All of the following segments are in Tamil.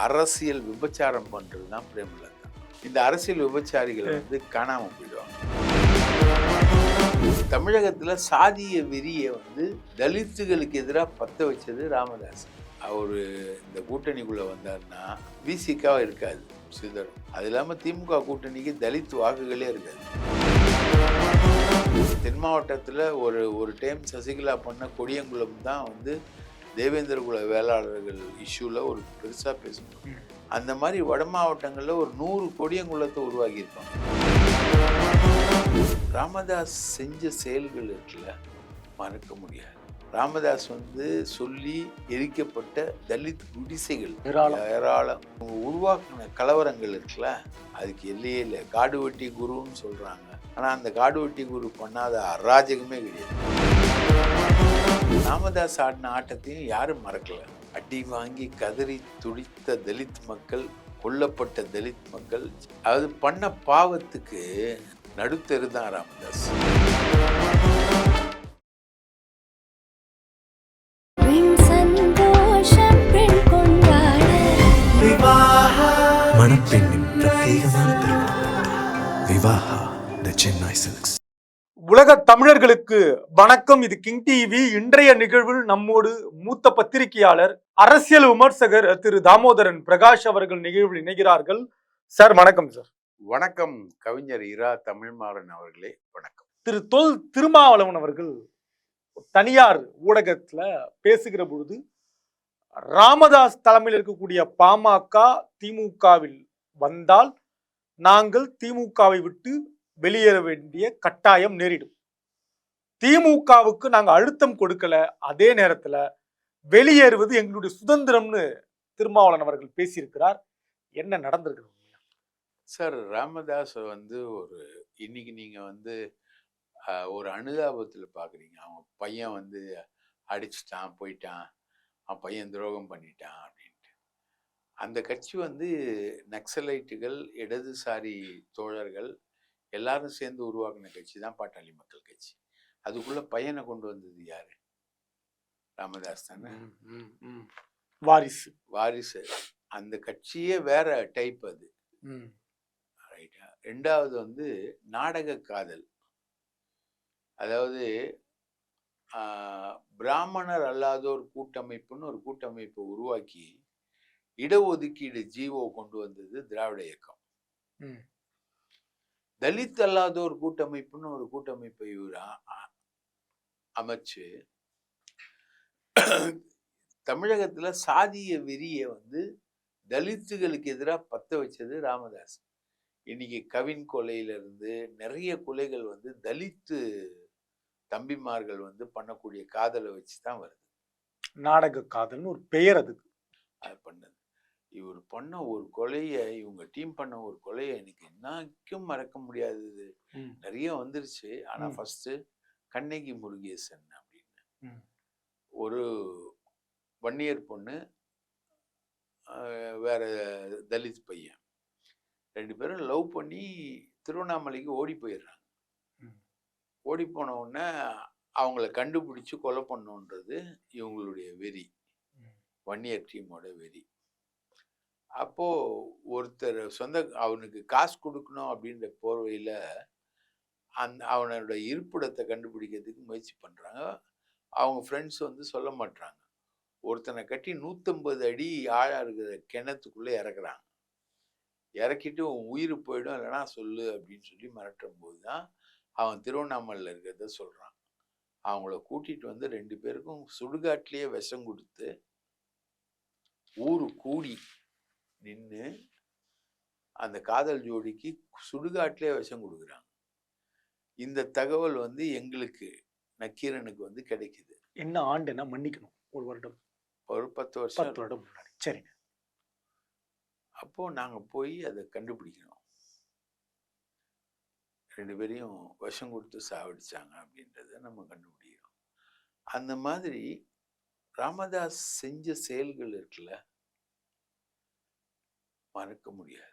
அரசியல் விபச்சாரம் பண்றது தான் பிரேமலதா இந்த அரசியல் விபச்சாரிகள் வந்து காணாம போயிடுவாங்க. தமிழகத்துல சாதிய வெறியை வந்து தலித்துகளுக்கு எதிராக பத்த வச்சது ராமதாஸ் அவரு இந்த கூட்டணிக்குள்ள வந்தாருன்னா விசிகாவா இருக்காது சிதறும். அது இல்லாம திமுக கூட்டணிக்கு தலித் வாக்குகளே இருக்காது. தென் மாவட்டத்தில் ஒரு ஒரு டைம் சசிகலா பண்ண கொடியங்குளம் தான் வந்து தேவேந்திர குல வேளாளர்கள் இஷ்யூவில் ஒரு பெருசாக பேசணும் அந்த மாதிரி வட மாவட்டங்களில் ஒரு நூறு கொடியங்குளத்தை உருவாக்கியிருப்பாங்க. ராமதாஸ் செஞ்ச செயல்கள் இருக்குல்ல மறக்க முடியாது. ராமதாஸ் வந்து சொல்லி எரிக்கப்பட்ட தலித் குடிசைகள் ஏராளம். அவங்க உருவாக்கின கலவரங்கள் இருக்குல்ல அதுக்கு எல்லையே இல்லை. காடு வெட்டி குருன்னு சொல்றாங்க. ஆனா அந்த காடு வெட்டி குரு பண்ணாத அராஜகமே கிடையாது. ராமதாஸ் ஆடின ஆட்டத்தையும் யாரும் மறக்கல. அடி வாங்கி கதறி துடித்த தலித் மக்கள் கொல்லப்பட்ட தலித் மக்கள் அது பண்ண பாவத்துக்கு நடுத்தெரு தான் ராமதாஸ். மணப்பெண்ணின் பிரத்யேகமான திருமணம் விவாஹா த சென்னை சில்க்ஸ் உலக தமிழர்களுக்கு வணக்கம். இது கிங் டிவி. இன்றைய நிகழ்வில் நம்மோடு மூத்த பத்திரிகையாளர் அரசியல் விமர்சகர் திரு தாமோதரன் பிரகாஷ் அவர்கள் நிகழ்வில் இணைகிறார்கள். சார் வணக்கம் சார். வணக்கம் கவிஞர் இரா தமிழ்மாறன் அவர்களே. வணக்கம். திரு தொல் திருமாவளவன் அவர்கள் தனியார் ஊடகத்துல பேசுகிற பொழுது ராமதாஸ் தலைமையில் இருக்கக்கூடிய பாமக திமுகவில் வந்தால் நாங்கள் திமுகவை விட்டு வெளியேற வேண்டிய கட்டாயம் நேரிடும். திமுகவுக்கு நாங்கள் அழுத்தம் கொடுக்கல. அதே நேரத்தில் வெளியேறுவது எங்களுடைய சுதந்திரம்னு திருமாவளவன் அவர்கள் பேசியிருக்கிறார். என்ன நடந்திருக்கு? சார் ராமதாஸ் வந்து ஒரு இன்னைக்கு நீங்க வந்து ஒரு அனுதாபத்தில் பார்க்குறீங்க அவன் பையன் வந்து அடிச்சிட்டான் போயிட்டான். அவன் பையன் துரோகம் பண்ணிட்டான் அப்படின்ட்டு. அந்த கட்சி வந்து நக்சலைட்டுகள் இடதுசாரி தோழர்கள் எல்லாரும் சேர்ந்து உருவாக்கின கட்சி தான் பாட்டாளி மக்கள் கட்சி. அதுக்குள்ள பையனை கொண்டு வந்தது யாரு? ராமதாஸ் தானே? வாரிசு. வாரிசு. அந்த கட்சியே வேற டைப் அது. ரைட்டா ரெண்டாவது வந்து நாடக காதல். அதாவது பிராமணர் அல்லாதோர் கூட்டமைப்புன்னு ஒரு கூட்டமைப்பை உருவாக்கி இடஒதுக்கீடு ஜீவோ கொண்டு வந்தது திராவிட இயக்கம். தலித் அல்லாதோர் கூட்டமைப்புன்னு ஒரு கூட்டமைப்பை அமைச்சு தமிழகத்துல சாதிய வெறியை வந்து தலித்துகளுக்கு எதிராக பத்த வச்சது ராமதாஸ். இன்னைக்கு கவின் கொலையில இருந்து நிறைய கொலைகள் வந்து தலித்து தம்பிமார்கள் வந்து பண்ணக்கூடிய காதலை வச்சு தான் வருது. நாடக காதல்னு ஒரு பெயர் அதுக்கு. அது பண்ணது. இவர் பண்ண ஒரு கொலையை இவங்க டீம் பண்ண ஒரு கொலையை எனக்கு என்னைக்கும் மறக்க முடியாதது. நிறைய வந்துருச்சு ஆனா. ஃபர்ஸ்ட் கண்ணகி முருகேசன் அப்படின்னு. ஒரு வன்னியர் பொண்ணு வேற தலித் பையன் ரெண்டு பேரும் லவ் பண்ணி திருவண்ணாமலைக்கு ஓடி போயிடுறாங்க. ஓடி போன உடனே அவங்கள கண்டுபிடிச்சு கொலை பண்ணுன்றது இவங்களுடைய வெறி. வன்னியர் டீமோட வெறி அப்போது ஒருத்தர் சொந்த அவனுக்கு காசு கொடுக்கணும் அப்படின்ற போர்வையில் அந் அவனோட இருப்பிடத்தை கண்டுபிடிக்கிறதுக்கு முயற்சி பண்ணுறாங்க அவங்க ஃப்ரெண்ட்ஸ் வந்து சொல்ல மாட்டுறாங்க ஒருத்தனை கட்டி நூற்றம்பது அடி ஆழம் இருக்கிற கிணத்துக்குள்ளே இறக்குறாங்க. இறக்கிட்டு உன் உயிர் போயிடும் இல்லைன்னா சொல்லு அப்படின்னு சொல்லி மிரட்டும் போது தான் அவன் திருவண்ணாமலையில் இருக்கிறத சொல்கிறான் அவங்கள கூட்டிகிட்டு வந்து ரெண்டு பேருக்கும் சுடுகாட்டிலேயே விஷம் கொடுத்து ஊர் கூடி நின்று அந்த காதல் ஜோடிக்கு சுடுகாட்டிலே விஷம் கொடுக்குறாங்க. இந்த தகவல் வந்து எங்களுக்கு நக்கீரனுக்கு வந்து கிடைக்குது. என்ன ஆண்டுன்னா மன்னிக்கணும் ஒரு வருடம். ஒரு பத்து வருஷம். பத்து வருடம் முன்னாடி. சரிங்க. அப்போ நாங்க போய் அதை கண்டுபிடிக்கணும் ரெண்டு பேரையும் விஷம் கொடுத்து சாவடிச்சாங்க அப்படின்றத நம்ம கண்டுபிடிக்கிறோம். அந்த மாதிரி ராமதாஸ் செஞ்ச செயல்கள் இருக்குல்ல மறக்க முடியாது.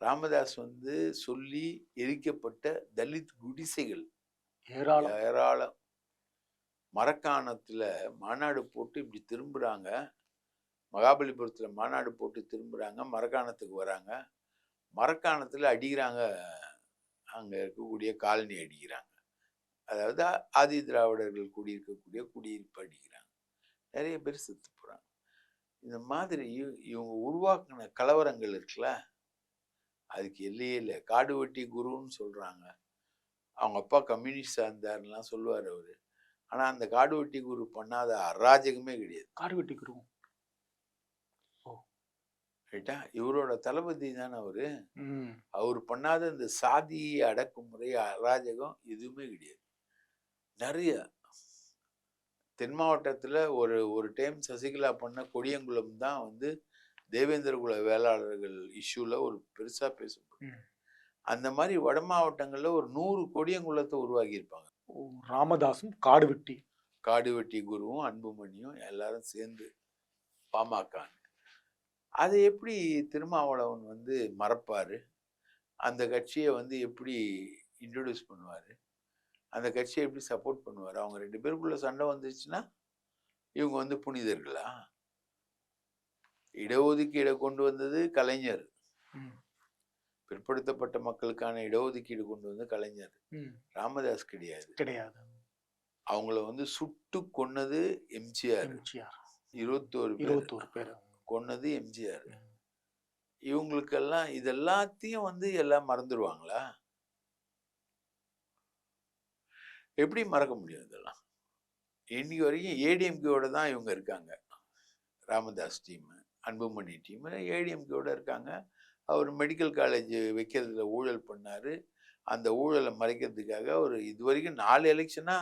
ராமதாஸ் வந்து சொல்லி எரிக்கப்பட்ட தலித் குடிசைகள் ஏராளம். ஏராளம். மரக்காணத்துல மாநாடு போட்டு இப்படி திரும்புறாங்க. மகாபலிபுரத்துல மாநாடு போட்டு திரும்புறாங்க. மரக்காணத்துக்கு வராங்க. மரக்காணத்துல அடிக்கிறாங்க. அங்க இருக்கக்கூடிய காலனி அடிக்கிறாங்க. அதாவது ஆதி திராவிடர்கள் குடியிருக்கக்கூடிய குடியிருப்பு அடிக்கிறாங்க. நிறைய பேர் செத்து போறாங்க. இந்த மாதிரி இவ- இவங்க உருவாக்குன கலவரங்கள் இருக்குல்ல அதுக்கு எல்லையே இல்லை. காடு வெட்டி குருன்னு சொல்றாங்க. அவங்க அப்பா கம்யூனிஸ்டா இருந்தாருலாம் சொல்லுவார் அவரு. ஆனா அந்த காடு வெட்டி குரு பண்ணாத அராஜகமே கிடையாது. காடு வெட்டி குருவும் ரைட்டா? இவரோட தளபதி தானே அவரு. அவர் பண்ணாத இந்த சாதி அடக்குமுறை அராஜகம் எதுவுமே கிடையாது. நிறைய தென் மாவட்டத்துல ஒரு ஒரு டைம் சசிகலா பண்ண கொடியங்குளம் தான் வந்து தேவேந்திர குல வேளாளர்கள் இஷ்யூல ஒரு பெருசா பேசப்படும். அந்த மாதிரி வட மாவட்டங்கள்ல ஒரு நூறு கொடியங்குளத்தை உருவாக்கியிருப்பாங்க. ராமதாசும் காடு வெட்டி காடு வெட்டி குருவும் அன்புமணியும் எல்லாரும் சேர்ந்து பாமக அதை எப்படி திருமாவளவன் வந்து மறப்பாரு? அந்த கட்சியை வந்து எப்படி இன்ட்ரடியூஸ் பண்ணுவாரு? அந்த கட்சியை எப்படி சப்போர்ட் பண்ணுவார்? அவங்க ரெண்டு பேருக்குள்ள சண்டை வந்துச்சுன்னா இவங்க வந்து புனிதர்களா? இடஒதுக்கீடை கொண்டு வந்தது கலைஞர். பிற்படுத்தப்பட்ட மக்களுக்கான இடஒதுக்கீடு கொண்டு வந்து கலைஞர். ராமதாஸ் கிடையாது. கிடையாது. அவங்கள வந்து சுட்டு கொன்னது எம்ஜிஆர். இருபத்தோரு பேர். இருபத்தோரு பேர். கொன்னது எம்ஜிஆர். இவங்களுக்கெல்லாம் இதெல்லாத்தையும் வந்து எல்லாம் மறந்துடுவாங்களா எப்படி மறக்க முடியும் இதெல்லாம்? இன்னைக்கு வரைக்கும் ஏடிஎம்கேவோட தான் இவங்க இருக்காங்க. ராமதாஸ் டீம் அன்புமணி டீம் ஏடிஎம்கேவோட இருக்காங்க. அவர் மெடிக்கல் காலேஜ் வைக்கிறதுல ஊழல் பண்ணாரு. அந்த ஊழலை மறைக்கிறதுக்காக அவர் இது வரைக்கும் நாலு எலெக்ஷனா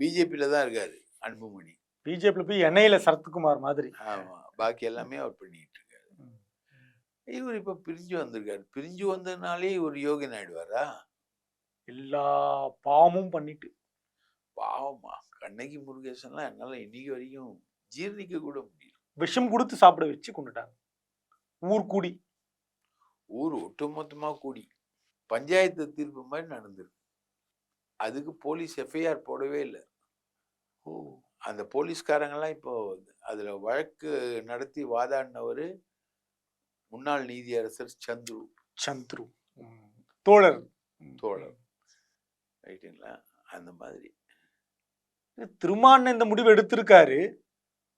பிஜேபியில தான் இருக்காரு அன்புமணி. பிஜேபியில் போய் எண்ணெயில சரத்குமார் மாதிரி. ஆமா பாக்கி எல்லாமே அவர் பண்ணிட்டு இருக்காரு. இவர் இப்ப பிரிஞ்சு வந்திருக்காரு. பிரிஞ்சு வந்ததுனாலே இவர் யோகின் ஆயிடுவாரா எல்லா பாவமும் பண்ணிட்டு. பாவமா கண்ணகி முருகேசன்லாம் என்னால இன்னைக்கு வரைக்கும் ஜீர்ணிக்க கூட முடியல. விஷம் கொடுத்து சாப்பிட வச்சு கொண்டுட்டாங்க. ஊர் கூடி. ஊர் ஒட்டுமொத்தமா கூடி. பஞ்சாயத்து தீர்ப்பு மாதிரி நடந்திருக்கு. அதுக்கு போலீஸ் எஃப்ஐஆர் போடவே இல்லை. ஓ. அந்த போலீஸ்காரங்கெல்லாம் இப்போ அதுல வழக்கு நடத்தி வாதாடினவர் முன்னாள் நீதியரசர் சந்துரு. சந்துரு. தோழர். தோழர். ரைட்டுங்களா? அந்த மாதிரி. திருமான் இந்த முடிவு எடுத்திருக்காரு.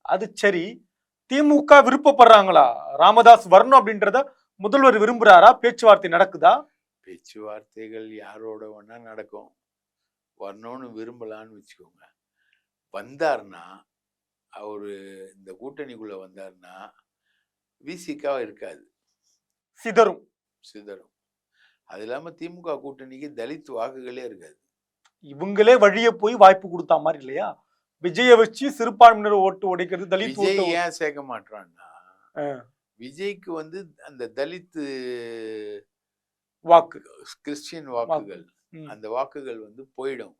அது சரி. திமுக விருப்பப்படுறாங்களா? ராமதாஸ் வரணும் அப்படின்றத முதல்வர் விரும்புறாரா? பேச்சுவார்த்தை நடக்குதா? பேச்சுவார்த்தைகள் யாரோட வேணா நடக்கும். வரணும்னு விரும்பலான்னு வச்சுக்கோங்க. வந்தார்னா அவரு இந்த கூட்டணிக்குள்ள வந்தார்னா விசிகாவா இருக்காது. சிதறும். சிதறும். அது இல்லாம திமுக கூட்டணிக்கு தலித் வாக்குகளே இருக்காது. இவங்களே வழிய போய் வாய்ப்பு கொடுத்தா மாதிரி இல்லையா? விஜய வச்சு சிறுபான்மையினர் ஓட்டு உடைக்கிறது தலித் விஜய் ஏன் சேர்க்க மாட்டான்னா. விஜய்க்கு வந்து அந்த தலித் வாக்கு. கிறிஸ்டியன் வாக்குகள். அந்த வாக்குகள் வந்து போயிடும்.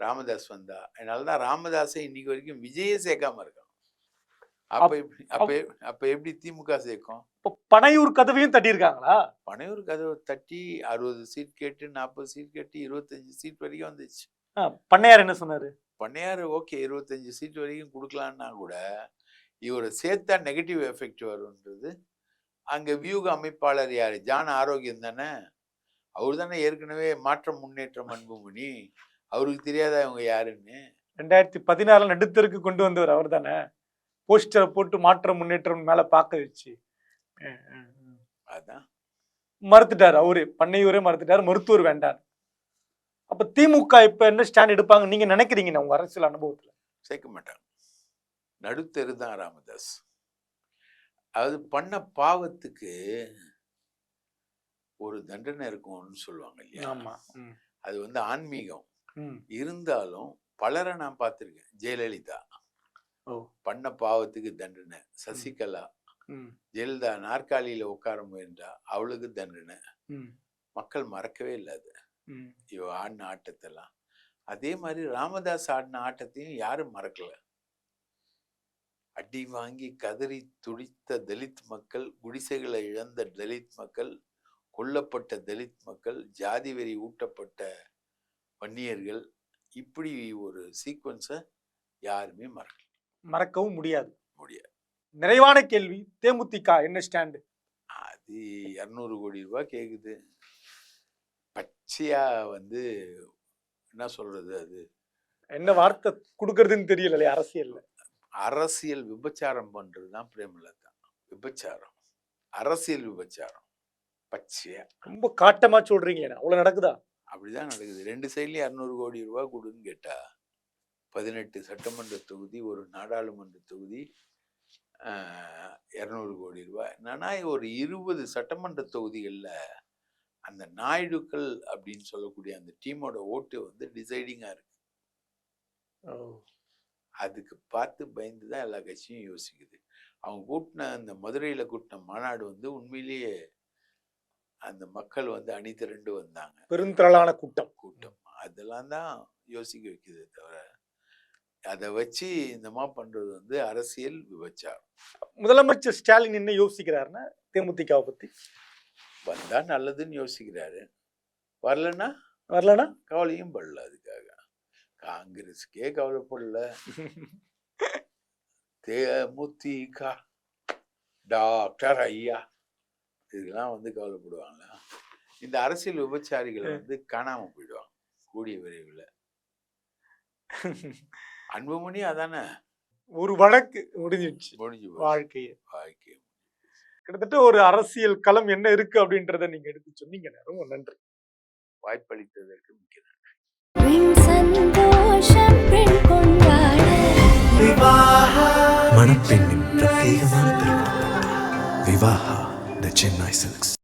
ராமதாஸ் வந்தா அதனாலதான் ராமதாஸை இன்னைக்கு வரைக்கும் விஜயே சேர்க்காம இருக்கான். அப்ப அப்ப அப்ப எப்படி திமுக சேர்க்கும்? பனையூர் கதவையும் தட்டியிருக்காங்களா? பனையூர் கதவை தட்டி அறுபது சீட் கேட்டு நாற்பது சீட் கேட்டு இருபத்தஞ்சு சீட் வரைக்கும் வந்துச்சு. பண்ணையார் என்ன சொன்னாரு? பண்ணையார் ஓகே இருபத்தஞ்சு சீட் வரைக்கும் கொடுக்கலான்னா கூட இவரை சேர்த்தா நெகட்டிவ் எஃபெக்ட் வரும்ன்றது. அங்க வியூக அமைப்பாளர் யாரு? ஜான் ஆரோக்கியம் தானே? அவர் தானே ஏற்கனவே மாற்றம் முன்னேற்றம் அன்புமணி. அவருக்கு தெரியாதா இவங்க யாருன்னு? ரெண்டாயிரத்தி பதினாறுல நடுத்தருக்கு கொண்டு வந்தவர் அவர் தானே போஸ்டரை போட்டு மாற்றம் முன்னேற்றம் மேல பார்க்க வச்சு. அதான். மறுத்துட்டாரு. அவரு பண்ணையூரே மறுத்துட்டாரு. மருத்துவர் வேண்டாம் அப்ப திமுக இப்ப என்ன ஸ்டாண்ட் எடுப்பாங்க? நீங்க நினைக்கிறீங்க உங்க அரசியல் அனுபவத்துல? சேர்க்க மாட்டாங்க. நடுத்தெரு தான் ராமதாஸ். அது பண்ண பாவத்துக்கு ஒரு தண்டனை இருக்கும்னு சொல்லுவாங்க இல்லையா? அது வந்து ஆன்மீகம். இருந்தாலும் பலரை நான் பார்த்திருக்கேன். ஜெயலலிதா. பண்ண பாவத்துக்கு தண்டனை. சசிகலா ஜெயலலிதா நாற்காலியில உட்கார முயன்றா அவளுக்கு தண்டனை. மக்கள் மறக்கவே இல்லை அது. ம். இவ ஆடின ஆட்டத்தெல்லாம். அதே மாதிரி ராமதாஸ் ஆடின ஆட்டத்தையும் யாரும் மறக்கல. அடி வாங்கி கதறி துடித்த தலித் மக்கள் குடிசைகளை இழந்த தலித் மக்கள் கொல்லப்பட்ட தலித் மக்கள் ஜாதி வெறி ஊட்டப்பட்ட வன்னியர்கள் இப்படி ஒரு சீக்வன்ஸை யாருமே மறக்க மறக்கவும் முடியாது. முடியாது. நிறைவான கேள்வி. தேமுதிக என்ன ஸ்டாண்டு? அது இரநூறு கோடி ரூபாய் கேக்குது. பச்சையா வந்து என்ன சொல்றது அது? என்ன வார்த்தை கொடுக்கறதுன்னு தெரியல இல்லையா அரசியல்ல. அரசியல் விபச்சாரம் பண்றது தான் பிரேமலதா. விபச்சாரம். அரசியல் விபச்சாரம். பச்சையா. ரொம்ப காட்டமா சொல்றீங்க அவ்வளவு நடக்குதா? அப்படிதான் நடக்குது. ரெண்டு சைட்லயும் இரநூறு கோடி ரூபாய் கொடுன்னு கேட்டா பதினெட்டு சட்டமன்ற தொகுதி ஒரு நாடாளுமன்ற தொகுதி இரநூறு கோடி ரூபாய். என்னன்னா ஒரு இருபது சட்டமன்ற தொகுதிகளில் அந்த நாயுடுக்கள் அப்படின்னு சொல்லக்கூடிய அந்த டீமோட ஓட்டு வந்து டிசைடிங்காக இருக்கு. அதுக்கு பார்த்து பயந்து தான் எல்லா கட்சியும் யோசிக்குது. அவங்க கூட்டின அந்த மதுரையில் கூட்டின மாநாடு வந்து உண்மையிலேயே அந்த மக்கள் வந்து அணி திரண்டு வந்தாங்க. பெருந்திரளான கூட்டம். கூட்டம். அதெல்லாம் தான் யோசிக்க வைக்குது தவிர அதை வச்சு இந்த மாதிரி பண்றது வந்து அரசியல் விபச்சாரம். முதலமைச்சர் ஸ்டாலின் என்ன யோசிக்கிறாருன்னா தேமுதிகவை பத்தி? வந்தா நல்லதுன்னு யோசிக்கிறாரு. வரலன்னா? வரலனா கவலையும் படல அதுக்காக. காங்கிரஸுக்கே கவலைப்படல. தேமுதிக டாக்டர் ஐயா இதுக்கெல்லாம் வந்து கவலைப்படுவாங்களா? இந்த அரசியல் விபச்சாரிகள் வந்து காணாம போயிடுவாங்க கூடிய விரைவில். அன்புமணி அதானே? ஒரு வழக்கு முடிஞ்சிடுச்சு. முடிஞ்சு. வாழ்க்கையை. வாழ்க்கை கிட்டத்தட்ட ஒரு அரசியல் களம் என்ன இருக்கு அப்படின்றத நீங்க எடுத்து சொன்னீங்க. ரொம்ப நன்றி. வாய்ப்பளித்ததற்கு மிக்க நன்றி. விண் சந்தோஷம் பெண் கொண்டாட. மணப்பெண்ணின் பிரத்யேகமான திருமணம். விவாஹா த சென்னை சில்க்ஸ்